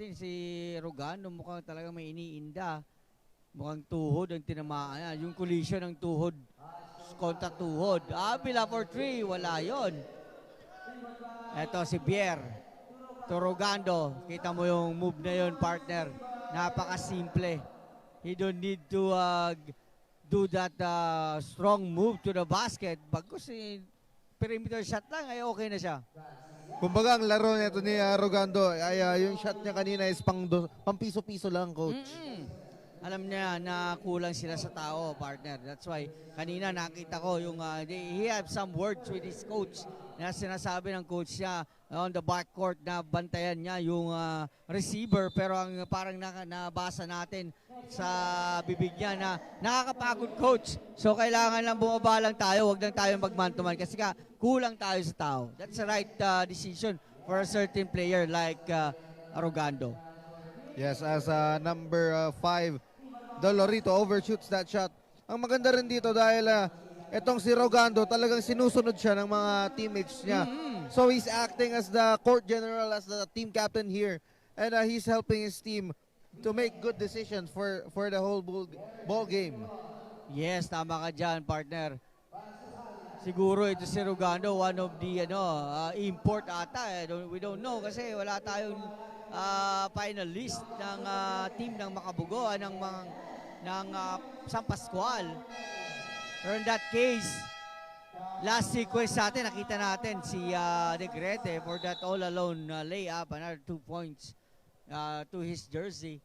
natin si Rogano mukhang talaga may iniinda. Mukhang tuhod ang tinamaan. Yung collision ng tuhod kontra tuhod. Abila for three. Wala yon. Eto si Bier. Torogando. Kita mo yung move na yon partner. Napaka-simple. He don't need to uh, do that uh, strong move to the basket. Bagkus si perimeter shot lang ay okay na siya. Kumbaga ang laro nito ni ah, Rogando ay ah, yung shot niya kanina is pang do, pang piso-piso lang coach. Mm-mm. Alam niya na kulang sila sa tao, partner. That's why kanina nakita ko yung uh, he have some words with his coach na sinasabi ng coach niya on the backcourt na bantayan niya yung uh, receiver pero ang parang naka, nabasa natin sa bibig niya na nakakapagod coach. So kailangan lang bumaba lang tayo, wag lang tayo magman to man kasi ka kulang tayo sa tao. That's the right uh, decision for a certain player like uh, Arogando. Yes, as uh, number 5, Dolorito overshoots that shot. Ang maganda rin dito dahil ah, itong si Rogando talagang sinusunod siya ng mga teammates niya. Mm. So he's acting as the court general, as the team captain here. And uh, he's helping his team to make good decisions for for the whole ball, ball game. Yes, tama ka dyan, partner. Siguro ito si Rugando, one of the ano, uh, import ata. Eh. Don't- We don't know kasi wala tayong uh, finalist ng uh, team ng Makabugo, ah, ng ng uh, San Pascual. Pero in that case, last sequence natin, nakita natin si uh, Negrete for that all-alone uh, layup, another two points uh, to his jersey.